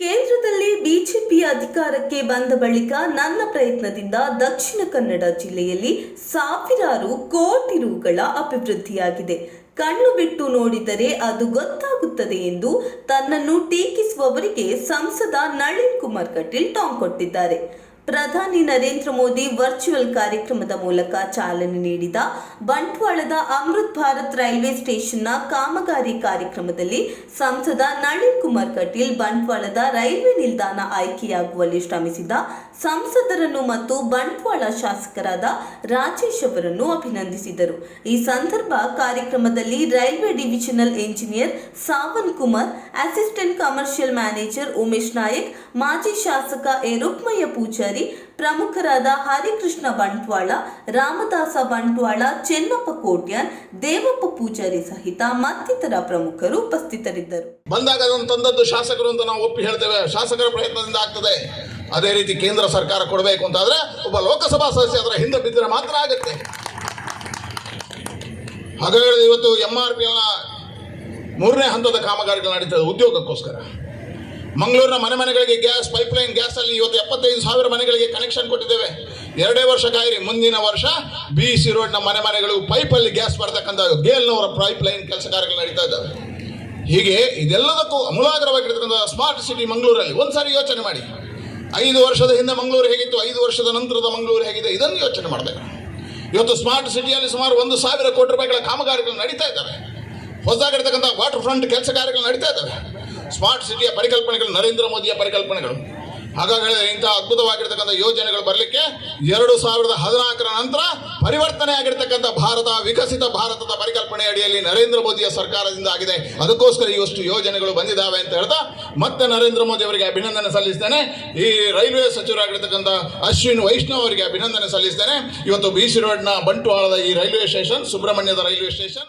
ಕೇಂದ್ರದಲ್ಲಿ ಬಿಜೆಪಿ ಅಧಿಕಾರಕ್ಕೆ ಬಂದ ಬಳಿಕ ನನ್ನ ಪ್ರಯತ್ನದಿಂದ ದಕ್ಷಿಣ ಕನ್ನಡ ಜಿಲ್ಲೆಯಲ್ಲಿ ಸಾವಿರಾರು ಕೋಟಿ ರುಗಳ ಅಭಿವೃದ್ಧಿಯಾಗಿದೆ. ಕಣ್ಣು ಬಿಟ್ಟು ನೋಡಿದರೆ ಅದು ಗೊತ್ತಾಗುತ್ತದೆ ಎಂದು ತನ್ನನ್ನು ಟೀಕಿಸುವವರಿಗೆ ಸಂಸದ ನಳಿನ್ ಕುಮಾರ್ ಕಟೀಲ್ ಟಾಂಗ್ ಕೊಟ್ಟಿದ್ದಾರೆ. ಪ್ರಧಾನಿ ನರೇಂದ್ರ ಮೋದಿ ವರ್ಚುವಲ್ ಕಾರ್ಯಕ್ರಮದ ಮೂಲಕ ಚಾಲನೆ ನೀಡಿದ ಬಂಟ್ವಾಳದ ಅಮೃತ್ ಭಾರತ್ ರೈಲ್ವೆ ಸ್ಟೇಷನ್ನ ಕಾಮಗಾರಿ ಕಾರ್ಯಕ್ರಮದಲ್ಲಿ ಸಂಸದ ನಳಿನ್ ಕುಮಾರ್ ಕಟೀಲ್ ಬಂಟ್ವಾಳದ ರೈಲ್ವೆ ನಿಲ್ದಾಣ ಆಯ್ಕೆಯಾಗುವಲ್ಲಿ ಶ್ರಮಿಸಿದ ಸಂಸದರನ್ನು ಮತ್ತು ಬಂಟ್ವಾಳ ಶಾಸಕರಾದ ರಾಜೇಶ್ ಅವರನ್ನು ಅಭಿನಂದಿಸಿದರು. ಈ ಸಂದರ್ಭ ಕಾರ್ಯಕ್ರಮದಲ್ಲಿ railway divisional engineer Savan Kumar, assistant commercial manager Umesh Nayak, ಮಾಜಿ ಶಾಸಕ ಎ ರುಕ್ಮಯ್ಯ ಪೂಜಾರಿ ಪ್ರಮುಖರಾದ ಹರಿಕೃಷ್ಣ ಬಂಟ್ವಾಳ, ರಾಮದಾಸ ಬಂಟ್ವಾಳ, ಚೆನ್ನಪ್ಪ ಕೋಟ್ಯಾನ್, ದೇವಪ್ಪ ಪೂಜಾರಿ ಸಹಿತ ಮತ್ತಿತರ ಪ್ರಮುಖರು ಉಪಸ್ಥಿತರಿದ್ದರು. ಬಂದಾಗ ಅದನ್ನು ತಂದದ್ದು ಶಾಸಕರು ಅಂತ ನಾವು ಒಪ್ಪಿ ಹೇಳ್ತೇವೆ. ಶಾಸಕರ ಪ್ರಯತ್ನದಿಂದ ಆಗ್ತದೆ. ಅದೇ ರೀತಿ ಕೇಂದ್ರ ಸರ್ಕಾರ ಕೊಡಬೇಕು ಅಂತಾದ್ರೆ ಒಬ್ಬ ಲೋಕಸಭಾ ಸದಸ್ಯ ಅದರ ಹಿಂದೆ ಬಿದ್ದರೆ ಮಾತ್ರ ಆಗುತ್ತೆ. ಹಾಗಾಗಿ ಇವತ್ತು ಎಂ ಆರ್ ಪಿ ಮೂರನೇ ಹಂತದ ಕಾಮಗಾರಿಗಳು ನಡೀತದೆ ಉದ್ಯೋಗಕ್ಕೋಸ್ಕರ. ಮಂಗಳೂರಿನ ಮನೆ ಮನೆಗಳಿಗೆ ಗ್ಯಾಸ್ ಪೈಪ್ಲೈನ್ ಗ್ಯಾಸ್ ಅಲ್ಲಿ ಇವತ್ತು ಎಪ್ಪತ್ತೈದು ಸಾವಿರ ಮನೆಗಳಿಗೆ ಕನೆಕ್ಷನ್ ಕೊಟ್ಟಿದ್ದೇವೆ. ಎರಡೇ ವರ್ಷ ಕಾಯಿರಿ, ಮುಂದಿನ ವರ್ಷ ಬಿ ಸಿ ರೋಡ್ನ ಮನೆ ಮನೆಗಳು ಪೈಪಲ್ಲಿ ಗ್ಯಾಸ್ ಬರ್ತಕ್ಕಂಥ ಗೇಲ್ನವರ ಪೈಪ್ಲೈನ್ ಕೆಲಸ ಕಾರ್ಯಗಳು ನಡೀತಾ ಇದ್ದಾವೆ. ಹೀಗೆ ಇದೆಲ್ಲದಕ್ಕೂ ಅಮೂಲಾಗ್ರವಾಗಿರ್ತಕ್ಕಂಥ ಸ್ಮಾರ್ಟ್ ಸಿಟಿ ಮಂಗಳೂರಲ್ಲಿ ಒಂದ್ಸಾರಿ ಯೋಚನೆ ಮಾಡಿ. ಐದು ವರ್ಷದ ಹಿಂದೆ ಮಂಗಳೂರು ಹೇಗಿತ್ತು, ಐದು ವರ್ಷದ ನಂತರದ ಮಂಗಳೂರು ಹೇಗಿದೆ, ಇದನ್ನು ಯೋಚನೆ ಮಾಡಬೇಕು. ಇವತ್ತು ಸ್ಮಾರ್ಟ್ ಸಿಟಿಯಲ್ಲಿ ಸುಮಾರು ಒಂದು ಸಾವಿರ ಕೋಟಿ ರೂಪಾಯಿಗಳ ಕಾಮಗಾರಿಗಳು ನಡೀತಾ ಇದ್ದಾವೆ. ಹೊಸದಾಗಿರ್ತಕ್ಕಂಥ ವಾಟರ್ ಫ್ರಂಟ್ ಕೆಲಸ ಕಾರ್ಯಗಳು ನಡೀತಾ ಇದ್ದಾವೆ. ಸ್ಮಾರ್ಟ್ ಸಿಟಿಯ ಪರಿಕಲ್ಪನೆಗಳು, ನರೇಂದ್ರ ಮೋದಿಯ ಪರಿಕಲ್ಪನೆಗಳು. ಹಾಗಾಗಿ ಇಂತಹ ಅದ್ಭುತವಾಗಿರ್ತಕ್ಕಂಥ ಯೋಜನೆಗಳು ಬರಲಿಕ್ಕೆ ಎರಡು ಸಾವಿರದ ಹದಿನಾಲ್ಕರ ನಂತರ ಪರಿವರ್ತನೆ ಆಗಿರ್ತಕ್ಕಂಥ ಭಾರತ, ವಿಕಸಿತ ಭಾರತದ ಪರಿಕಲ್ಪನೆ ಅಡಿಯಲ್ಲಿ ನರೇಂದ್ರ ಮೋದಿಯ ಸರ್ಕಾರದಿಂದ ಆಗಿದೆ. ಅದಕ್ಕೋಸ್ಕರ ಇವಷ್ಟು ಯೋಜನೆಗಳು ಬಂದಿದ್ದಾವೆ ಅಂತ ಹೇಳ್ತಾ ಮತ್ತೆ ನರೇಂದ್ರ ಮೋದಿ ಅವರಿಗೆ ಅಭಿನಂದನೆ ಸಲ್ಲಿಸ್ತೇನೆ. ಈ ರೈಲ್ವೆ ಸಚಿವರಾಗಿರ್ತಕ್ಕಂಥ ಅಶ್ವಿನ್ ವೈಷ್ಣವ್ ಅವರಿಗೆ ಅಭಿನಂದನೆ ಸಲ್ಲಿಸ್ತೇನೆ. ಇವತ್ತು ಬಿ ಸಿ ರೋಡ್ನ ಬಂಟ್ವಾಳದ ಈ ರೈಲ್ವೆ ಸ್ಟೇಷನ್, ಸುಬ್ರಹ್ಮಣ್ಯದ ರೈಲ್ವೆ ಸ್ಟೇಷನ್.